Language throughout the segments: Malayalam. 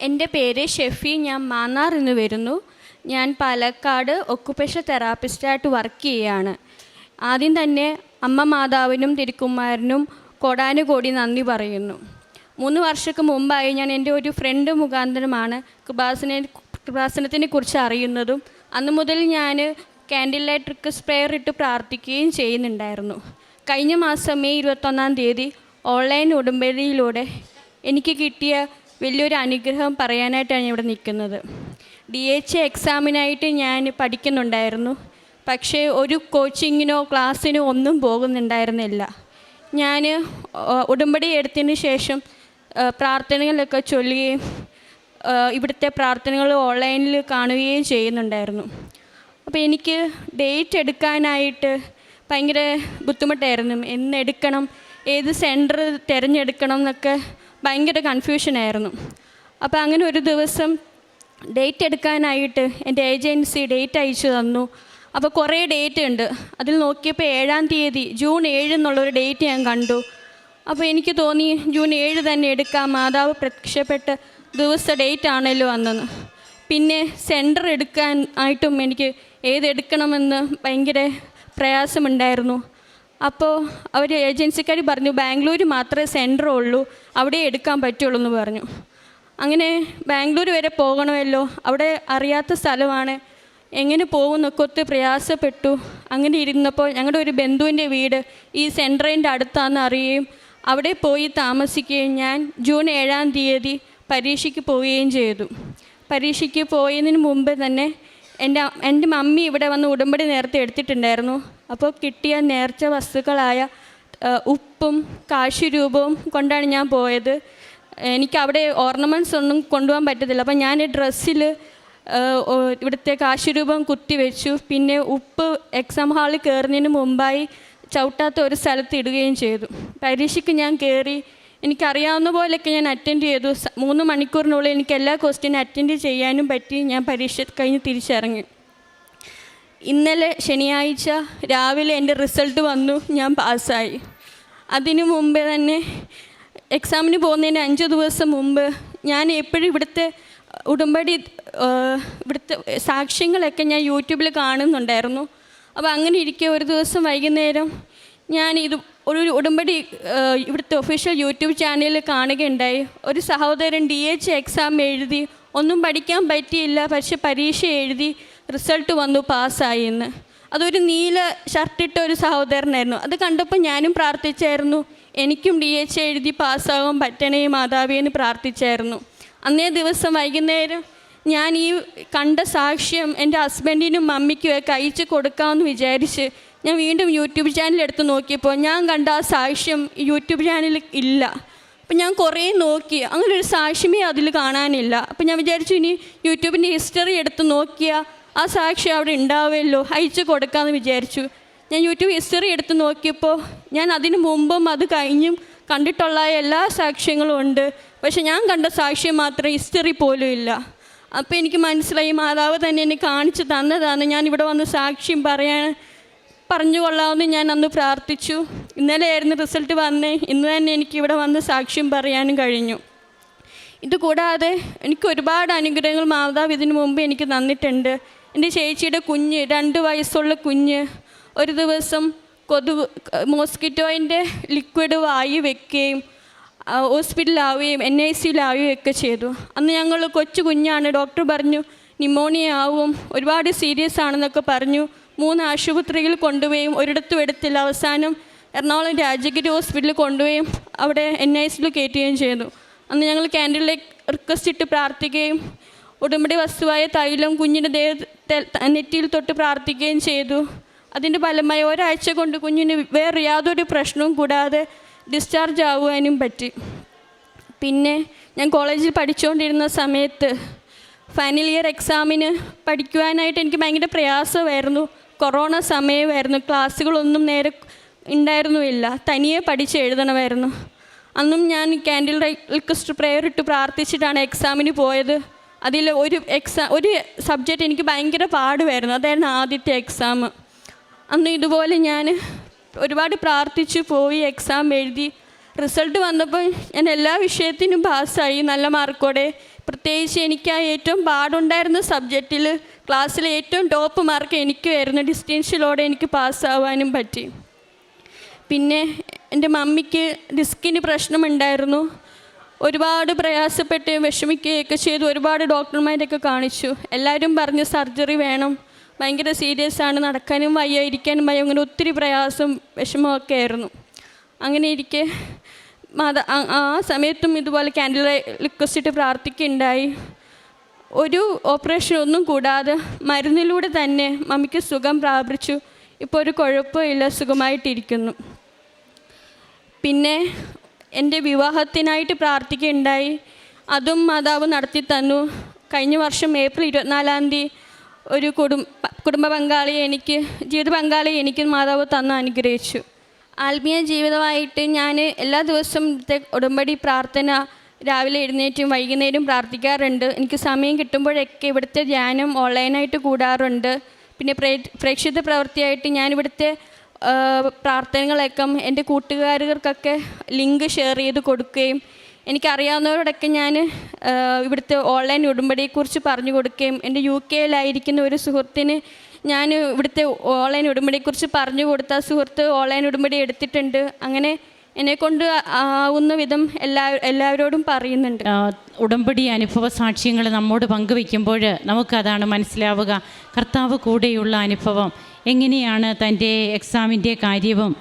എന്റെ പേര് ഷെഫി ഞാൻ മാന്നാർ നിന്ന് വരുന്നു. ഞാൻ പാലക്കാട് ഒക്കുപേഷൻ തെറാപ്പിസ്റ്റായിട്ട് വർക്ക് ചെയ്യുകയാണ് ആദ്യം തന്നെ അമ്മ മാതാവിനും തിരുക്കുമാരനും കോടാനുകോടി നന്ദി പറയുന്നു. മൂന്ന് വർഷക്ക് മുമ്പായി ഞാൻ എന്റെ ഒരു ഫ്രണ്ട് മുഖാന്തരമാണ് കൃപാസന കൃപാസനത്തിനെ കുറിച്ച് അറിയുന്നതും അന്ന് മുതൽ ഞാൻ കാൻഡിൽ ലൈറ്റ് സ്പ്രേയർ ഇട്ട് പ്രാർത്ഥിക്കുകയും ചെയ്യുന്നുണ്ടായിരുന്നു. കഴിഞ്ഞ മാസം മെയ് ഇരുപത്തൊന്നാം തീയതി ഓൺലൈൻ ഉടമ്പടിയിലൂടെ എനിക്ക് കിട്ടിയ വലിയൊരു അനുഗ്രഹം പറയാനായിട്ടാണ് ഇവിടെ നിൽക്കുന്നത്. ഡി എച്ച് എക്സാമിനായിട്ട് ഞാൻ പഠിക്കുന്നുണ്ടായിരുന്നു. പക്ഷേ ഒരു കോച്ചിങ്ങിനോ ക്ലാസ്സിനോ ഒന്നും പോകുന്നുണ്ടായിരുന്നില്ല. ഞാൻ ഉടമ്പടി എടുത്തതിന് ശേഷം പ്രാർത്ഥനകളൊക്കെ ചൊല്ലുകയും ഇവിടുത്തെ പ്രാർത്ഥനകൾ ഓൺലൈനിൽ കാണുകയും ചെയ്യുന്നുണ്ടായിരുന്നു. അപ്പോൾ എനിക്ക് ഡേറ്റ് എടുക്കാനായിട്ട് ഭയങ്കര ബുദ്ധിമുട്ടായിരുന്നു. എന്ന് എടുക്കണം ഏത് സെന്റർ തിരഞ്ഞെടുക്കണം എന്നൊക്കെ ഭയങ്കര കൺഫ്യൂഷനായിരുന്നു അപ്പോൾ അങ്ങനെ ഒരു ദിവസം ഡേറ്റ് എടുക്കാനായിട്ട് എന്റെ ഏജൻസി ഡേറ്റ് അയച്ചു തന്നു. അപ്പോൾ കുറേ ഡേറ്റ് ഉണ്ട്. അതിൽ നോക്കിയപ്പോൾ ഏഴാം തീയതി ജൂൺ ഏഴ് എന്നുള്ളൊരു ഡേറ്റ് ഞാൻ കണ്ടു. അപ്പോൾ എനിക്ക് തോന്നി ജൂൺ ഏഴ് തന്നെ എടുക്കാം. മാതാവ് പ്രത്യക്ഷപ്പെട്ട ദിവസ ഡേറ്റ് ആണല്ലോ അന്നെന്ന്. പിന്നെ സെന്റർ എടുക്കാൻ ആയിട്ടും എനിക്ക് ഏതെടുക്കണമെന്ന് ഭയങ്കര പ്രയാസമുണ്ടായിരുന്നു. അപ്പോൾ അവർ ഏജൻസിക്കാർ പറഞ്ഞു ബാംഗ്ലൂർ മാത്രമേ സെന്റർ ഉള്ളൂ അവിടെ എടുക്കാൻ പറ്റുള്ളൂ എന്ന് പറഞ്ഞു. അങ്ങനെ ബാംഗ്ലൂർ വരെ പോകണമല്ലോ അവിടെ അറിയാത്ത സ്ഥലമാണ് എങ്ങനെ പോകുന്നൊക്കെ ഒത്തിരി പ്രയാസപ്പെട്ടു. അങ്ങനെ ഇരുന്നപ്പോൾ ഞങ്ങളുടെ ഒരു ബന്ധുവിന്റെ വീട് ഈ സെന്ററിന്റെ അടുത്താണെന്ന് അറിയുകയും അവിടെ പോയി താമസിക്കുകയും ഞാൻ ജൂൺ ഏഴാം തീയതി പരീക്ഷയ്ക്ക് പോവുകയും ചെയ്തു. പരീക്ഷയ്ക്ക് പോയതിന് മുമ്പ് തന്നെ എന്റെ എന്റെ മമ്മി ഇവിടെ വന്ന് ഉടമ്പടി നേരത്തെ എടുത്തിട്ടുണ്ടായിരുന്നു. അപ്പോൾ കിട്ടിയ നേർച്ച വസ്തുക്കളായ ഉപ്പും കാശുരൂപവും കൊണ്ടാണ് ഞാൻ പോയത്. എനിക്ക് അവിടെ ഓർണമെന്റ്സ് ഒന്നും കൊണ്ടുപോകാൻ പറ്റത്തില്ല. അപ്പം ഞാൻ ഡ്രസ്സിൽ ഇവിടുത്തെ കാശുരൂപം കുത്തിവെച്ചു പിന്നെ ഉപ്പ് എക്സാം ഹാളിൽ കയറുന്നതിന് മുമ്പായി ചവിട്ടാത്ത ഒരു സ്ഥലത്ത് ഇടുകയും ചെയ്തു. പരീക്ഷയ്ക്ക് ഞാൻ കയറി എനിക്കറിയാവുന്ന പോലെയൊക്കെ ഞാൻ അറ്റൻഡ് ചെയ്തു. മൂന്ന് മണിക്കൂറിനുള്ളിൽ എനിക്ക് എല്ലാ ക്വസ്റ്റ്യനും അറ്റൻഡ് ചെയ്യാനും പറ്റി. ഞാൻ പരീക്ഷ കഴിഞ്ഞ് തിരിച്ചിറങ്ങി. ഇന്നലെ ശനിയാഴ്ച രാവിലെ എന്റെ റിസൾട്ട് വന്നു ഞാൻ പാസ്സായി. അതിനു മുമ്പേ തന്നെ എക്സാമിന് പോകുന്നതിന് അഞ്ച് ദിവസം മുമ്പ് ഞാൻ എപ്പോഴും ഇവിടുത്തെ ഉടമ്പടി ഇവിടുത്തെ സാക്ഷ്യങ്ങളൊക്കെ ഞാൻ യൂട്യൂബിൽ കാണുന്നുണ്ടായിരുന്നു. അപ്പോൾ അങ്ങനെ ഇരിക്കെ ഒരു ദിവസം വൈകുന്നേരം ഞാൻ ഇത് ഒരു ഉടമ്പടി ഇവിടുത്തെ ഒഫീഷ്യൽ യൂട്യൂബ് ചാനലിൽ കാണുകയുണ്ടായി. ഒരു സഹോദരൻ ഡി എച്ച് എക്സാം എഴുതി ഒന്നും പഠിക്കാൻ പറ്റിയില്ല പക്ഷെ പരീക്ഷ എഴുതി റിസൾട്ട് വന്നു പാസ്സായി എന്ന്. അതൊരു നീല ഷർട്ടിട്ട ഒരു സഹോദരനായിരുന്നു. അത് കണ്ടപ്പോൾ ഞാനും പ്രാർത്ഥിച്ചായിരുന്നു. എനിക്കും ഡി എച്ച് എഴുതി പാസ്സാകാൻ പറ്റണേ മാതാവിയെന്ന് പ്രാർത്ഥിച്ചായിരുന്നു. അന്നേ ദിവസം വൈകുന്നേരം ഞാൻ ഈ കണ്ട സാക്ഷ്യം എന്റെ ഹസ്ബൻഡിനും മമ്മിക്കും ഒക്കെ അയച്ചു കൊടുക്കാമെന്ന് വിചാരിച്ച് ഞാൻ വീണ്ടും യൂട്യൂബ് ചാനൽ എടുത്ത് നോക്കിയപ്പോൾ ഞാൻ കണ്ട ആ സാക്ഷ്യം യൂട്യൂബ് ചാനലിൽ ഇല്ല. അപ്പം ഞാൻ കുറേ നോക്കി. അങ്ങനെ ഒരു സാക്ഷ്യമേ അതിൽ കാണാനില്ല. അപ്പം ഞാൻ വിചാരിച്ചു ഇനി യൂട്യൂബിന്റെ ഹിസ്റ്ററി എടുത്ത് നോക്കിയാൽ ആ സാക്ഷി അവിടെ ഉണ്ടാവുമല്ലോ. അയച്ചു കൊടുക്കാമെന്ന് വിചാരിച്ചു. ഞാൻ യൂട്യൂബ് ഹിസ്റ്ററി എടുത്ത് നോക്കിയപ്പോൾ ഞാൻ അതിന് മുമ്പും അത് കഴിഞ്ഞും കണ്ടിട്ടുള്ള എല്ലാ സാക്ഷ്യങ്ങളും ഉണ്ട്. പക്ഷെ ഞാൻ കണ്ട സാക്ഷ്യം മാത്രം ഹിസ്റ്ററി പോലും ഇല്ല. അപ്പോൾ എനിക്ക് മനസ്സിലായി മാതാവ് തന്നെ എന്നെ കാണിച്ചു തന്നതാണ് ഞാൻ ഇവിടെ വന്ന് സാക്ഷ്യം പറയാൻ പറഞ്ഞു കൊള്ളാമെന്ന് ഞാൻ അന്ന് പ്രാർത്ഥിച്ചു. ഇന്നലെയായിരുന്നു റിസൾട്ട് വന്നേ. ഇന്ന് തന്നെ എനിക്ക് ഇവിടെ വന്ന് സാക്ഷ്യം പറയാനും കഴിഞ്ഞു. ഇതുകൂടാതെ എനിക്ക് ഒരുപാട് അനുഗ്രഹങ്ങൾ മാതാവ് ഇതിനു മുമ്പ് എനിക്ക് തന്നിട്ടുണ്ട്. എന്റെ ചേച്ചിയുടെ കുഞ്ഞ് രണ്ട് വയസ്സുള്ള കുഞ്ഞ് ഒരു ദിവസം കൊതു മോസ്കിറ്റോയിന്റെ ലിക്വിഡ് വായി വെക്കുകയും ഹോസ്പിറ്റലാവുകയും എൻ ഐ സിയിലാവുകയും ഒക്കെ ചെയ്തു. അന്ന് ഞങ്ങൾ കൊച്ചു കുഞ്ഞാണ്. ഡോക്ടർ പറഞ്ഞു നിമോണിയ ആവും. ഒരുപാട് സീരിയസ് ആണെന്നൊക്കെ പറഞ്ഞു. മൂന്ന് ആശുപത്രിയിൽ കൊണ്ടുപോയും ഒരിടത്തും എടുത്തില്ല. അവസാനം എറണാകുളം രാജഗിരി ഹോസ്പിറ്റലിൽ കൊണ്ടുപോയും അവിടെ എൻ ഐ സിയിൽ കയറ്റുകയും ചെയ്തു. അന്ന് ഞങ്ങൾ ക്യാൻഡിലേക്ക് റിക്വസ്റ്റ് ഇട്ട് പ്രാർത്ഥിക്കുകയും ഉടമ്പടി വസ്തുവായ തൈലം കുഞ്ഞിന്റെ ദേഹത്തെ നെറ്റിയിൽ തൊട്ട് പ്രാർത്ഥിക്കുകയും ചെയ്തു. അതിന്റെ ഫലമായി ഒരാഴ്ച കൊണ്ട് കുഞ്ഞിന് വേറെ യാതൊരു പ്രശ്നവും കൂടാതെ ഡിസ്ചാർജ് ആവുവാനും പറ്റി. പിന്നെ ഞാൻ കോളേജിൽ പഠിച്ചുകൊണ്ടിരുന്ന സമയത്ത് ഫൈനൽ ഇയർ എക്സാമിന് പഠിക്കുവാനായിട്ട് എനിക്ക് ഭയങ്കര പ്രയാസമായിരുന്നു. കൊറോണ സമയമായിരുന്നു. ക്ലാസ്സുകളൊന്നും നേരെ ഉണ്ടായിരുന്നുമില്ല. തനിയെ പഠിച്ച് എഴുതണമായിരുന്നു. അന്നും ഞാൻ ക്യാൻഡിൽ റിക്വസ്റ്റ് പ്രെയർ ഇട്ട് പ്രാർത്ഥിച്ചിട്ടാണ് എക്സാമിന് പോയത്. അതിൽ ഒരു എക്സാം ഒരു സബ്ജക്റ്റ് എനിക്ക് ഭയങ്കര പാടുമായിരുന്നു. അതായിരുന്നു ആദ്യത്തെ എക്സാം. അന്ന് ഇതുപോലെ ഞാൻ ഒരുപാട് പ്രാർത്ഥിച്ചു പോയി എക്സാം എഴുതി. റിസൾട്ട് വന്നപ്പോൾ ഞാൻ എല്ലാ വിഷയത്തിനും പാസ്സായി. നല്ല മാർക്കോടെ പ്രത്യേകിച്ച് എനിക്ക് ആ ഏറ്റവും പാടുണ്ടായിരുന്ന സബ്ജക്റ്റിൽ ക്ലാസ്സിൽ ഏറ്റവും ടോപ്പ് മാർക്ക് എനിക്കുമായിരുന്നു ഡിസ്റ്റൻഷ്യലോടെ എനിക്ക് പാസ്സാവാനും പറ്റി. പിന്നെ എന്റെ മമ്മിക്ക് ഡിസ്കിന് പ്രശ്നമുണ്ടായിരുന്നു. ഒരുപാട് പ്രയാസപ്പെട്ട് വിഷമിക്കുകയൊക്കെ ചെയ്തു. ഒരുപാട് ഡോക്ടർമാരെയൊക്കെ കാണിച്ചു. എല്ലാവരും പറഞ്ഞു സർജറി വേണം. ഭയങ്കര സീരിയസ് ആണ്. നടക്കാനും വയ്യ ഇരിക്കാനും വയ്യ. അങ്ങനെ ഒത്തിരി പ്രയാസം വിഷമമൊക്കെ ആയിരുന്നു. അങ്ങനെ ഇരിക്കെ മാതാ ആ- സമയത്തും ഇതുപോലെ ക്യാൻഡിൽ ലിക്വസ്റ്റിട്ട് പ്രാർത്ഥിക്കുകയുണ്ടായി ഒരു ഓപ്പറേഷൻ ഒന്നും കൂടാതെ മരുന്നിലൂടെ തന്നെ മമ്മിക്ക് സുഖം പ്രാപിച്ചു. ഇപ്പോൾ ഒരു കുഴപ്പമില്ല സുഖമായിട്ടിരിക്കുന്നു. പിന്നെ എന്റെ വിവാഹത്തിനായിട്ട് പ്രാർത്ഥിക്കുകയുണ്ടായി അതും മാതാവ് നടത്തി തന്നു. കഴിഞ്ഞ വർഷം ഏപ്രിൽ ഇരുപത്തിനാലാം തീയതി ഒരു കുടുംബ കുടുംബ പങ്കാളിയെ എനിക്ക് ജീവിത പങ്കാളിയെ എനിക്ക് മാതാവ് തന്ന് അനുഗ്രഹിച്ചു. ആത്മീയ ജീവിതമായിട്ട് ഞാൻ എല്ലാ ദിവസവും ഉടമ്പടി പ്രാർത്ഥന രാവിലെ എഴുന്നേറ്റും വൈകുന്നേരം പ്രാർത്ഥിക്കാറുണ്ട്. എനിക്ക് സമയം കിട്ടുമ്പോഴൊക്കെ ഇവിടുത്തെ ധ്യാനം ഓൺലൈനായിട്ട് കൂടാറുണ്ട്. പിന്നെ പ്രേ പ്രേക്ഷിത പ്രവൃത്തിയായിട്ട് ആ, പ്രാർത്ഥനകളൊക്കെ എന്റെ കൂട്ടുകാർക്കൊക്കെ ലിങ്ക് ഷെയർ ചെയ്ത് കൊടുക്കുകയും എനിക്കറിയാവുന്നവരോടൊക്കെ ഞാൻ ഇവിടുത്തെ ഓൺലൈൻ ഉടമ്പടിയെക്കുറിച്ച് പറഞ്ഞു കൊടുക്കുകയും എന്റെ യു കെയിലായിരിക്കുന്ന ഒരു സുഹൃത്തിന് ഞാൻ ഇവിടുത്തെ ഓൺലൈൻ ഉടമ്പടിയെക്കുറിച്ച് പറഞ്ഞു കൊടുത്ത സുഹൃത്ത് ഓൺലൈൻ ഉടമ്പടി എടുത്തിട്ടുണ്ട്. അങ്ങനെ എന്നെക്കൊണ്ട് ആവുന്ന വിധം എല്ലാ എല്ലാവരോടും പറയുന്നുണ്ട്. ഉടമ്പടി അനുഭവ സാക്ഷ്യങ്ങൾ നമ്മോട് പങ്കുവെക്കുമ്പോൾ നമുക്കതാണ് മനസ്സിലാവുക. കർത്താവ് കൂടെയുള്ള അനുഭവം എങ്ങനെയാണ് തന്റെ എക്സാമിന്റെ കാര്യവും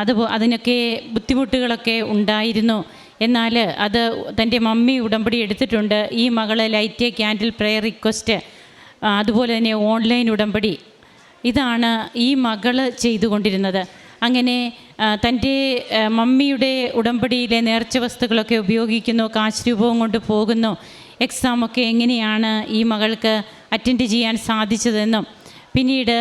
അത് അതിനൊക്കെ ബുദ്ധിമുട്ടുകളൊക്കെ ഉണ്ടായിരുന്നു. എന്നാൽ അത് തന്റെ മമ്മി ഉടമ്പടി എടുത്തിട്ടുണ്ട്. ഈ മകൾ ലൈറ്റ് ക്യാൻഡിൽ പ്രെയർ റിക്വസ്റ്റ് അതുപോലെ തന്നെ ഓൺലൈൻ ഉടമ്പടി. ഇതാണ് ഈ മകൾ ചെയ്തുകൊണ്ടിരുന്നത്. അങ്ങനെ തന്റെ മമ്മിയുടെ ഉടമ്പടിയിലെ നേർച്ച വസ്തുക്കളൊക്കെ ഉപയോഗിക്കുന്നു കാശ് രൂപവും കൊണ്ട് പോകുന്നു. എക്സാമൊക്കെ എങ്ങനെയാണ് ഈ മകൾക്ക് അറ്റൻഡ് ചെയ്യാൻ സാധിച്ചതെന്നും പിന്നീട്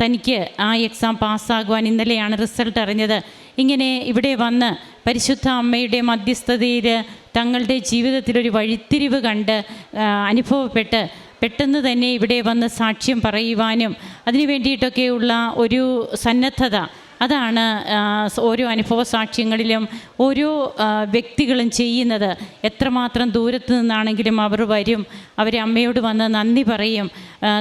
തനിക്ക് ആ എക്സാം പാസ്സാകുവാൻ ഇന്നലെയാണ് റിസൾട്ട് അറിഞ്ഞത്. ഇങ്ങനെ ഇവിടെ വന്ന് പരിശുദ്ധ അമ്മയുടെ മധ്യസ്ഥതയിൽ തങ്ങളുടെ ജീവിതത്തിലൊരു വഴിത്തിരിവ് കണ്ട് അനുഭവപ്പെട്ട് പെട്ടെന്ന് തന്നെ ഇവിടെ വന്ന് സാക്ഷ്യം പറയുവാനും അതിനു വേണ്ടിയിട്ടൊക്കെയുള്ള ഒരു സന്നദ്ധത. അതാണ് ഓരോ അനുഭവ സാക്ഷ്യങ്ങളിലും ഓരോ വ്യക്തികളും ചെയ്യുന്നത്. എത്രമാത്രം ദൂരത്ത് നിന്നാണെങ്കിലും അവർ വരും അവർ അമ്മയോട് വന്ന് നന്ദി പറയും.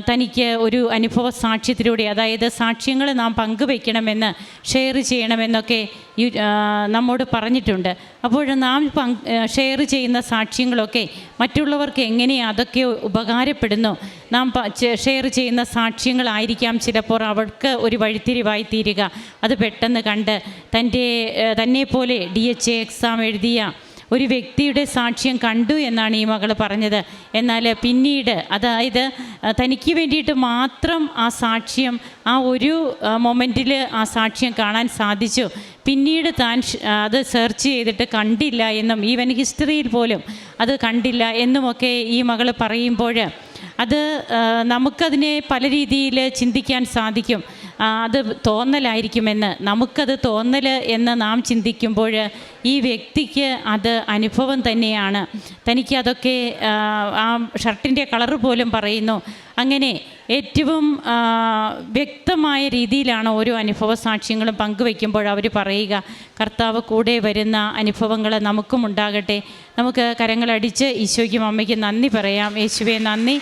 തനിക്ക് ഒരു അനുഭവ സാക്ഷ്യത്തിലൂടെ അതായത് സാക്ഷ്യങ്ങൾ നാം പങ്കുവയ്ക്കണമെന്ന് ഷെയർ ചെയ്യണമെന്നൊക്കെ നമ്മോട് പറഞ്ഞിട്ടുണ്ട്. അപ്പോൾ നാം ഷെയർ ചെയ്യുന്ന സാക്ഷ്യങ്ങളൊക്കെ മറ്റുള്ളവർക്ക് എങ്ങനെ അതൊക്കെ ഉപകാരപ്പെടുന്നു? നാം ഷെയർ ചെയ്യുന്ന സാക്ഷ്യങ്ങളായിരിക്കാം ചിലപ്പോൾ അവർക്ക് ഒരു വഴിത്തിരിവായി തീരുക. അത് പെട്ടെന്ന് കണ്ട് തന്റെ തന്നെ പോലെ ഡി എച്ച് എ എക്സാം എഴുതിയ ഒരു വ്യക്തിയുടെ സാക്ഷ്യം കണ്ടു എന്നാണ് ഈ മകൾ പറഞ്ഞത്. എന്നാൽ പിന്നീട് അതായത് തനിക്ക് വേണ്ടിയിട്ട് മാത്രം ആ സാക്ഷ്യം ആ ഒരു മൊമെന്റിൽ ആ സാക്ഷ്യം കാണാൻ സാധിച്ചു. പിന്നീട് താൻ അത് സെർച്ച് ചെയ്തിട്ട് കണ്ടില്ല എന്നും ഈവൻ ഹിസ്റ്ററിയിൽ പോലും അത് കണ്ടില്ല എന്നുമൊക്കെ ഈ മകൾ പറയുമ്പോൾ അത് നമുക്കതിനെ പല രീതിയിൽ ചിന്തിക്കാൻ സാധിക്കും. അത് തോന്നലായിരിക്കുമെന്ന്. നമുക്കത് തോന്നൽ എന്ന് നാം ചിന്തിക്കുമ്പോൾ ഈ വ്യക്തിക്ക് അത് അനുഭവം തന്നെയാണ്. തനിക്കതൊക്കെ ആ, ഷർട്ടിന്റെ കളറ് പോലും പറയുന്നു. അങ്ങനെ ഏറ്റവും വ്യക്തമായ രീതിയിലാണ് ഓരോ അനുഭവ സാക്ഷ്യങ്ങളും പങ്കുവെക്കുമ്പോൾ അവർ പറയുക കർത്താവ് കൂടെ വരുന്ന അനുഭവങ്ങൾ നമുക്കും ഉണ്ടാകട്ടെ. നമുക്ക് കരങ്ങളടിച്ച് ഈശോയ്ക്കും അമ്മയ്ക്കും നന്ദി പറയാം. യേശുവെ നന്ദി.